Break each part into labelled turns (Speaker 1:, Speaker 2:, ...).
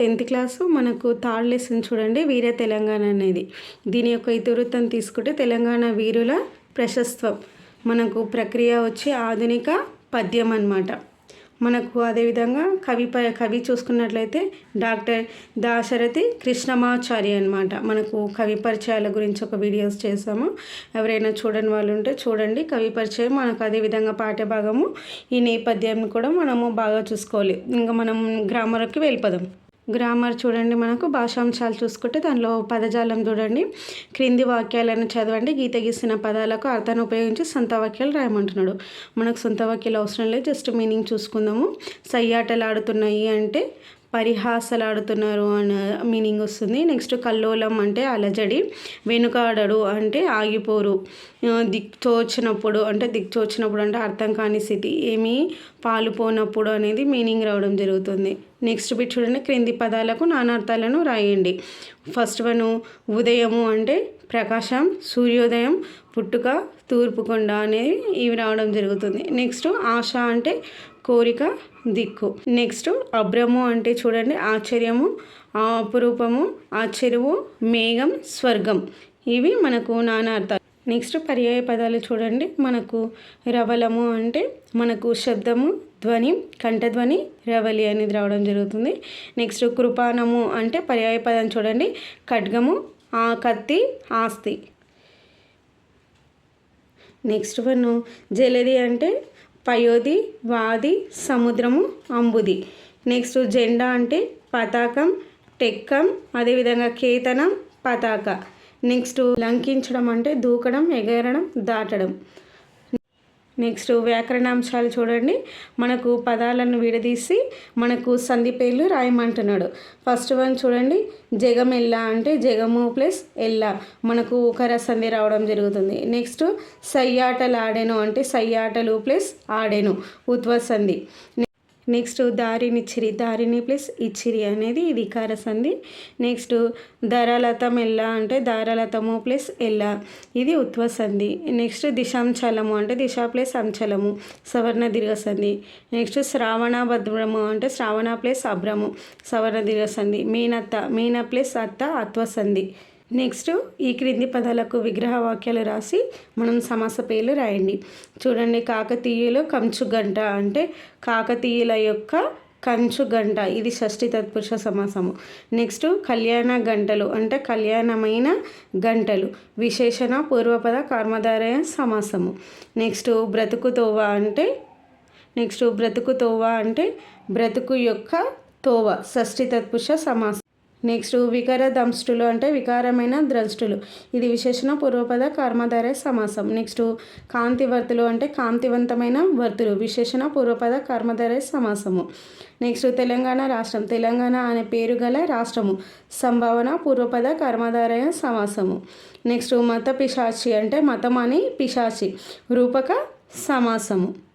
Speaker 1: Tenth class మనకు third lesson చూడండి వీర తెలంగాణ అనేది. దీని యొక్క ఇతివృత్తం తీసుకుంటే తెలంగాణ వీరుల ప్రశస్త్వం మనకు ప్రక్రియ వచ్చి ఆధునిక పద్యం అనమాట మనకు అదేవిధంగా కవి ప కవి చూసుకున్నట్లయితే డాక్టర్ దాశరథి కృష్ణమాచారి అనమాట మనకు కవి పరిచయాల గురించి ఒక వీడియోస్ చేసాము ఎవరైనా చూడని వాళ్ళు ఉంటే చూడండి. కవి పరిచయం మనకు అదేవిధంగా పాఠ్యభాగము. ఈ నేపథ్యం కూడా మనము బాగా చూసుకోవాలి. ఇంకా మనం గ్రామర్కి వెళ్ళిపోదాం. గ్రామర్ చూడండి మనకు భాషాంశాలు చూసుకుంటే దానిలో పదజాలం చూడండి. క్రింది వాక్యాలను చదవండి. గీత గీసిన పదాలకు అర్థాన్ని ఉపయోగించి సొంత వాక్యాలు రాయమంటున్నాడు. మనకు సొంత వాక్యాలు అవసరం లేదు జస్ట్ మీనింగ్ చూసుకుందాము. సయ్యాటలు ఆడుతున్నాయి అంటే పరిహాసలాడుతున్నారు అన్న మీనింగ్ వస్తుంది. నెక్స్ట్ కల్లోలం అంటే అలజడి వెనుకాడడు అంటే ఆగిపోరు. దిక్చోచినప్పుడు అంటే దిక్చోచినప్పుడు అంటే అర్థం కాని స్థితి. ఏమీ పాలుపోనప్పుడు అనేది మీనింగ్ రావడం జరుగుతుంది. నెక్స్ట్ బిట్ చూడండి. క్రింది పదాలకు నానార్థాలను రాయండి. ఫస్ట్ వన్ ఉదయము అంటే ప్రకాశం సూర్యోదయం పుట్టుక తూర్పుకొండ అనేది ఇవి రావడం జరుగుతుంది. నెక్స్ట్ ఆశ అంటే కోరిక దిక్కు. నెక్స్ట్ అభ్రము అంటే చూడండి ఆశ్చర్యము అపురూపము ఆశ్చర్యము మేఘం స్వర్గం. ఇవి మనకు నానా అర్థాలు. నెక్స్ట్ పర్యాయ పదాలు చూడండి మనకు రవలము అంటే మనకు శబ్దము ధ్వని కంఠధ్వని రవలి అనేది రావడం జరుగుతుంది. నెక్స్ట్ కృపానము అంటే పర్యాయ పదం చూడండి ఖడ్గము కత్తి ఆస్తి. నెక్స్ట్ వన్ జలది అంటే పయోది వాది సముద్రము అంబుది నెక్స్ట్ జెండా అంటే పతాకం టెక్కం అదేవిధంగా కేతనం పతాక. నెక్స్ట్ లంకించడం అంటే దూకడం ఎగరడం దాటడం. నెక్స్ట్ వ్యాకరణాంశాలు చూడండి. మనకు పదాలను విడదీసి మనకు సంధి పేర్లు రాయమంటున్నాడు. ఫస్ట్ వన్ చూడండి. జగం ఎల్లా అంటే జగము ప్లస్ ఎల్లా. మనకు ఒకర సంధి రావడం జరుగుతుంది. నెక్స్ట్ సయ్యాటలు ఆడెను అంటే సయ్యాటలు ప్లస్ ఆడెను. ఉత్వ సంధి నెక్స్ట్ దారినిచ్చిరి దారిని ప్లస్ ఇచ్చిరి అనేది ఇది ఇకార సంధి. నెక్స్ట్ ధరలతం ఎల్ల అంటే ధారలతము ప్లస్ ఎల్ల ఇది ఉత్వ సంధి. నెక్స్ట్ దిశాంచలము అంటే దిశ ప్లస్ అంచలము సవర్ణ దీర్ఘ సంధి. నెక్స్ట్ శ్రావణ భద్రము అంటే శ్రావణ ప్లస్ అభ్రము సవర్ణ దీర్ఘ సంధి. మీనత్త మీన ప్లస్ అత్త అత్వ సంధి. నెక్స్ట్ ఈ క్రింది పదాలకు విగ్రహ వాక్యాలు రాసి మనం సమాస పేర్లు రాయండి. చూడండి కాకతీయులు కంచు గంట అంటే కాకతీయుల యొక్క కంచు గంట ఇది షష్ఠి తత్పురుష సమాసము. నెక్స్ట్ కళ్యాణ గంటలు అంటే కళ్యాణమైన గంటలు. విశేషణ పూర్వపద కర్మధారయ సమాసము. నెక్స్ట్ బ్రతుకు తోవ అంటే నెక్స్ట్ బ్రతుకు తోవ అంటే బ్రతుకు యొక్క తోవ. షష్ఠి తత్పురుష సమాసం నెక్స్ట్ వికార దంష్టులు అంటే వికారమైన ద్రష్టులు. ఇది విశేషణ పూర్వపద కర్మధార సమాసం. నెక్స్ట్ కాంతివర్తులు అంటే కాంతివంతమైన వర్తులు. విశేషణ పూర్వపద కర్మధార సమాసము. నెక్స్ట్ తెలంగాణ రాష్ట్రం. తెలంగాణ అనే పేరు గల రాష్ట్రము. సంభావన పూర్వపద కర్మధారయ సమాసము. నెక్స్ట్ మత పిశాచి అంటే మతం అని పిశాచి. రూపక సమాసము.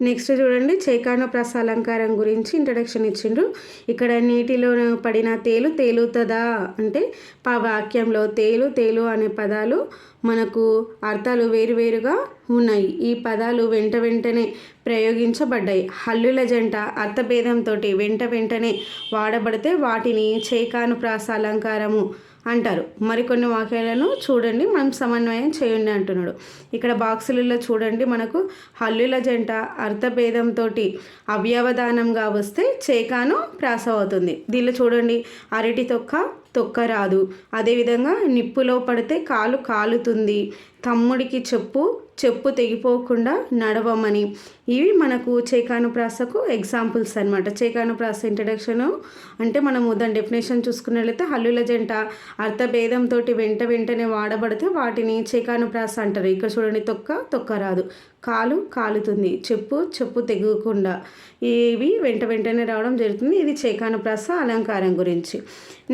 Speaker 1: నెక్స్ట్ చూడండి చైకాన అలంకారం గురించి ఇంట్రడక్షన్ ఇచ్చిండ్రు. ఇక్కడ నీటిలో పడిన తేలు తేలుతుందా అంటే వాక్యంలో తేలు తేలు అనే పదాలు మనకు అర్థాలు వేరువేరుగా ఉన్నాయి. ఈ పదాలు వెంట వెంటనే ప్రయోగించబడ్డాయి. హల్లుల జంట అర్థభేదంతో వెంట వెంటనే వాడబడితే వాటిని చైకాను ప్రాస అలంకారము అంటారు. మరికొన్ని వాక్యాలను చూడండి మనం సమన్వయం చేయండి అంటున్నాడు. ఇక్కడ బాక్సులలో చూడండి మనకు హల్లుల జంట అర్థభేదంతో అవ్యవధానంగా వస్తే చేకాను ప్రాస అవుతుంది దీనిలో చూడండి అరటి తొక్క తొక్క రాదు. అదేవిధంగా నిప్పులో పడితే కాలు కాలుతుంది. తమ్ముడికి చెప్పు చెప్పు తెగిపోకుండా నడవమని. ఇవి మనకు చేకాను ప్రాసకు ఎగ్జాంపుల్స్ అనమాట చేకాను ప్రాస ఇంట్రడక్షన్ అంటే మనము దాని డెఫినేషన్ చూసుకున్నట్లయితే హల్లుల జంట అర్థభేదంతో వెంట వెంటనే వాడబడితే వాటిని చేకాను ప్రాస అంటారు. ఇక్కడ చూడండి తొక్క తొక్క రాదు. కాలు కాలుతుంది. చెప్పు చెప్పు తెగకుండా ఇవి వెంట వెంటనే రావడం జరుగుతుంది. ఇది చేకాను ప్రాస అలంకారం గురించి.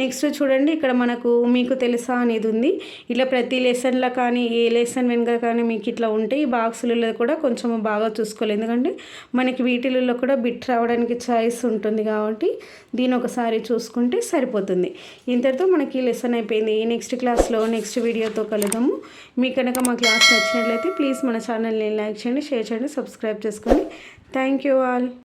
Speaker 1: నెక్స్ట్ చూడండి ఇక్కడ మనకు మీకు తెలుసా అనేది ఉంది. ఇలా ప్రతి లెసన్లో కానీ ఏ లెసన్ వెనుక కానీ మీకు ఇట్లా ఉంటే ఈ బాక్సులలో కూడా కొంచెం బాగా చూసుకోలేదు ఎందుకంటే మనకి వీటిలలో కూడా బిట్ రావడానికి ఛాయిస్ ఉంటుంది కాబట్టి దీని ఒకసారి చూసుకుంటే సరిపోతుంది. ఇంతటితో మనకి లెసన్ అయిపోయింది. నెక్స్ట్ క్లాస్లో నెక్స్ట్ వీడియోతో కలుద్దాము. మీకు కనుక మా క్లాస్ నచ్చినట్లయితే ప్లీజ్ మన ఛానల్ని లైక్ చేయండి షేర్ చేయండి సబ్స్క్రైబ్ చేసుకోండి. Thank you all.